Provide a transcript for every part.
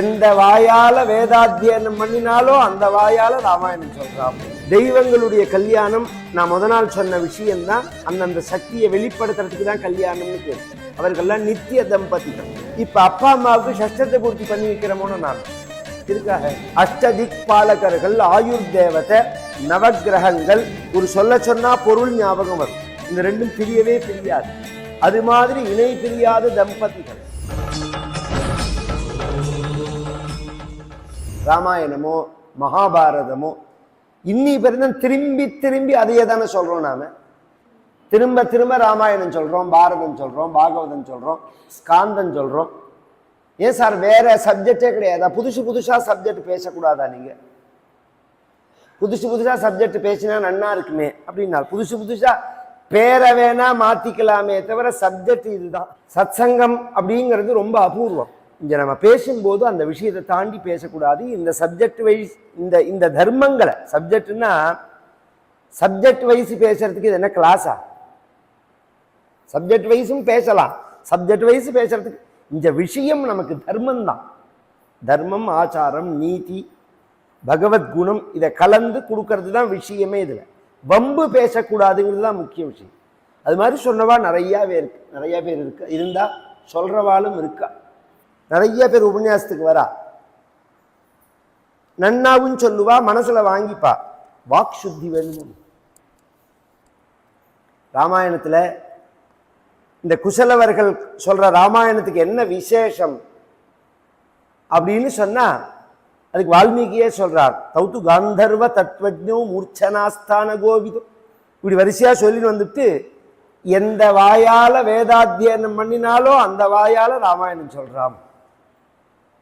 எந்த வாயால வேதாத்தியனம் பண்ணினாலோ அந்த வாயால ராமாயணம் சொல்றான். தெய்வங்களுடைய கல்யாணம் நான் முத நாள் சொன்ன விஷயம்தான் அந்தந்த சக்தியை வெளிப்படுத்துறதுக்கு தான் கல்யாணம்னு பேர். அவர்கள்லாம் நித்திய தம்பதிகள். இப்ப அப்பா அம்மாவுக்கு சஷ்டத்தை பூர்த்தி பண்ணி வைக்கிறோமோன்னு நான். இருக்காக அஷ்டதிக் பாலகர்கள் ஆயுர் தேவதை நவக்கிரகங்கள் ஒரு சொல்ல சொன்னா பொருள் ஞாபகம் வரும். இந்த ரெண்டும் பிரியவே பிரியாது. அது மாதிரி இணை பிரியாத தம்பதிகள். ராமாயணமோ மகாபாரதமோ இன்னி பிறந்தான் திரும்பி திரும்பி அதையே தானே சொல்கிறோம் நாம். திரும்ப திரும்ப ராமாயணம் சொல்கிறோம் பாரதம் சொல்கிறோம் பாகவதம் சொல்கிறோம் ஸ்காந்தம் சொல்கிறோம் ஏன் சார் வேற சப்ஜெக்டே கிடையாதா. புதுசு புதுசாக சப்ஜெக்ட் பேசக்கூடாதா நீங்கள் புதுசு புதுசாக சப்ஜெக்ட் பேசினா நன்னா இருக்குமே அப்படின்னா புதுசு புதுசாக பேரை வேணா மாற்றிக்கலாமே தவிர சப்ஜெக்ட் இதுதான். சத்சங்கம் அப்படிங்கிறது ரொம்ப அபூர்வம். இங்கே நம்ம பேசும்போது அந்த விஷயத்தை தாண்டி பேசக்கூடாது. இந்த சப்ஜெக்ட் வைஸ் இந்த இந்த தர்மங்களை சப்ஜெக்ட்னா சப்ஜெக்ட் வைஸ் பேசுறதுக்கு இது என்ன கிளாஸா சப்ஜெக்ட் வைஸும் பேசலாம். சப்ஜெக்ட் வைஸ் பேசுறதுக்கு இந்த விஷயம் நமக்கு தர்மம் தான் தர்மம் ஆச்சாரம் நீதி பகவத்குணம் இதை கலந்து கொடுக்கறது தான் விஷயமே இதில். வம்பு பேசக்கூடாதுங்கிறது தான் முக்கிய விஷயம். அது மாதிரி சொன்னவா நிறையா பேர் இருக்கு. நிறையா பேர் இருக்கு. இருந்தால் சொல்கிறவாலும் இருக்கா? நிறைய பேர் உபன்யாசத்துக்கு வரா. நன்னாவும் சொல்லுவா மனசுல வாங்கிப்பா. வாக் சுத்தி வேணும்? ராமாயணத்துல இந்த குசலவர்கள் சொல்ற ராமாயணத்துக்கு என்ன விசேஷம்? அப்படின்னு சொன்னா அதுக்கு வால்மீகியே சொல்றார். தௌத்து காந்தர்வ தத்வஜோ மூர்ச்சனாஸ்தான கோவிதம் இப்படி வரிசையா சொல்லின்னு வந்துட்டு எந்த வாயால வேதாத்தியனம் பண்ணினாலோ அந்த வாயால ராமாயணம் சொல்றான்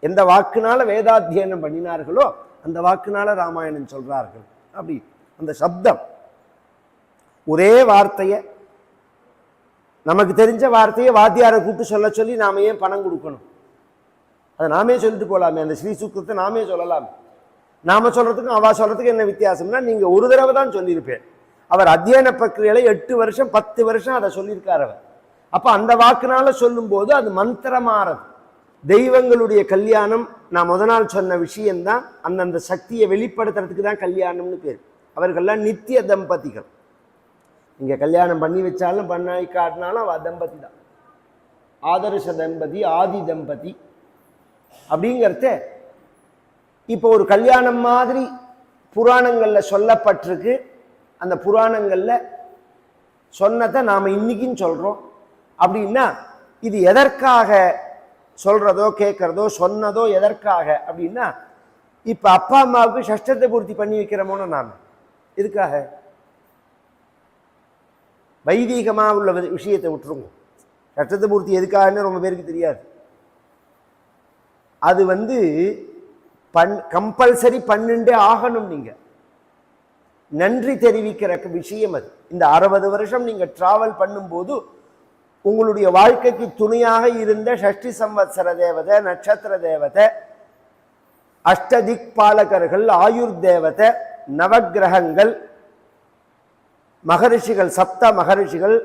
எந்த வாக்குனால வேதாத்தியனம் பண்ணினார்களோ அந்த வாக்குனால ராமாயணம் சொல்றார்கள். அப்படி அந்த சப்தம். ஒரே வார்த்தையை நமக்கு தெரிஞ்ச வார்த்தையை வாத்தியாரை கூப்பிட்டு சொல்ல சொல்லி நாம ஏன் பணம் கொடுக்கணும்? அதை நாமே சொல்லிட்டு போகலாமே அந்த ஸ்ரீ சூக்கத்தை நாமே சொல்லலாமே. நாம சொல்றதுக்கும் அவ சொல்றதுக்கும் என்ன வித்தியாசம்னா நீங்க ஒரு தடவை தான் சொல்லியிருப்பேன். அவர் அத்தியன பிரக்கிரியில எட்டு வருஷம் பத்து வருஷம் அதை சொல்லியிருக்கார் அவர். அப்ப அந்த வாக்குனால சொல்லும்போது அது மந்திரமாறது தெய்வங்களுடைய கல்யாணம் நான் முத நாள் சொன்ன விஷயம்தான் அந்தந்த சக்தியை வெளிப்படுத்துறதுக்கு தான் கல்யாணம்னு பேர். அவர்கள்லாம் நித்திய தம்பதிகள். இங்கே கல்யாணம் பண்ணி வச்சாலும் பண்ணி காட்டினாலும் அவ தம்பதி தான். ஆதர்ச தம்பதி ஆதி தம்பதி அப்படிங்கிறத இப்போ ஒரு கல்யாணம் மாதிரி புராணங்களில் சொல்லப்பட்டிருக்கு. அந்த புராணங்களில் சொன்னதை நாம் இன்னைக்கும் சொல்கிறோம் அப்படின்னா இது எதற்காக சொல்றதோ கேட்குறதோ சொன்னதோ எதற்காக அப்படின்னா இப்ப அப்பா அம்மாவுக்கு சஷ்டத்தை பூர்த்தி பண்ணி வைக்கிறோமோன்னு நான். எதுக்காக? வைதீகமா உள்ள விஷயத்தை விட்டுருங்க. சஷ்டத்தை பூர்த்தி எதுக்காகன்னு ரொம்ப பேருக்கு தெரியாது. அது வந்து பண் கம்பல்சரி பன்னெண்டே ஆகணும் நீங்க. நன்றி தெரிவிக்கிற விஷயம் அது. இந்த அறுபது வருஷம் நீங்க டிராவல் பண்ணும்போது உங்களுடைய வாழ்க்கைக்கு துணையாக இருந்த ஷஷ்டி சம்வத்சர தேவதை நட்சத்திர தேவதை அஷ்டதிக் பாலகர்கள் ஆயுர் தேவதை நவக்கிரகங்கள் மகரிஷிகள் சப்த மகரிஷிகள்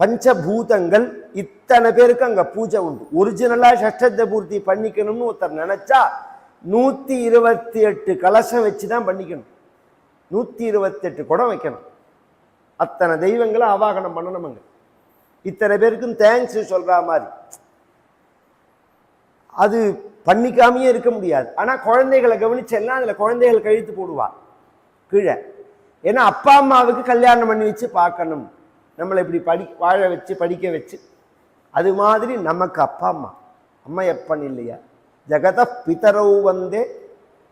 பஞ்சபூதங்கள் இத்தனை பேருக்கு அங்கே பூஜை உண்டு. ஒரிஜினலாக சஷ்டத்தை பூர்த்தி பண்ணிக்கணும்னு ஒருத்தர் நினச்சா நூற்றி இருபத்தி எட்டு கலசம் வச்சு தான் பண்ணிக்கணும் நூற்றி இருபத்தெட்டு குடம் வைக்கணும். அத்தனை தெய்வங்களை ஆவாகனம் பண்ணணும் இத்தனை பேருக்கும் தேங்க்ஸ் சொல்கிற மாதிரி. அது பண்ணிக்காமையே இருக்க முடியாது. ஆனா குழந்தைகளை கவனிச்செல்லாம் அதில் குழந்தைகள் கழித்து போடுவா கீழே. ஏன்னா அப்பா அம்மாவுக்கு கல்யாணம் பண்ணி வச்சு பார்க்கணும். நம்மளை இப்படி படி வாழ வச்சு படிக்க வச்சு. அது மாதிரி நமக்கு அப்பா அம்மா. அம்மா எப்பன் இல்லையா? ஜெகத பிதரவு வந்தே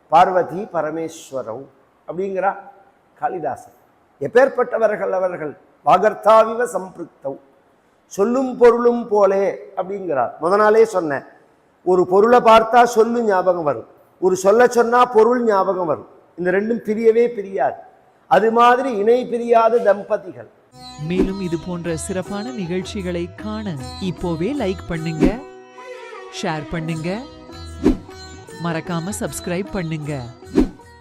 பார்வதி பரமேஸ்வரவு அப்படிங்கிறா காளிதாசன். எப்பேற்பட்டவர்கள் அவர்கள்? வாகர்த்தாவிவ சம்பிருத்தவ் சொல்லும் பொருளும் போலே அப்படிங்கிறார். முத நாளே சொன்னேன் ஒரு பொருளை பார்த்தா சொல்லு ஞாபகம் வரும். ஒரு சொல்ல சொன்னால் பொருள் ஞாபகம் வரும். இந்த ரெண்டும் பிரியவே பிரியாது. அது மாதிரி இணை பிரியாத தம்பதிகள். மேலும் இது போன்ற சிறப்பான நிகழ்ச்சிகளை காண இப்போவே லைக் பண்ணுங்க ஷேர் பண்ணுங்க. மறக்காம சப்ஸ்கிரைப் பண்ணுங்க.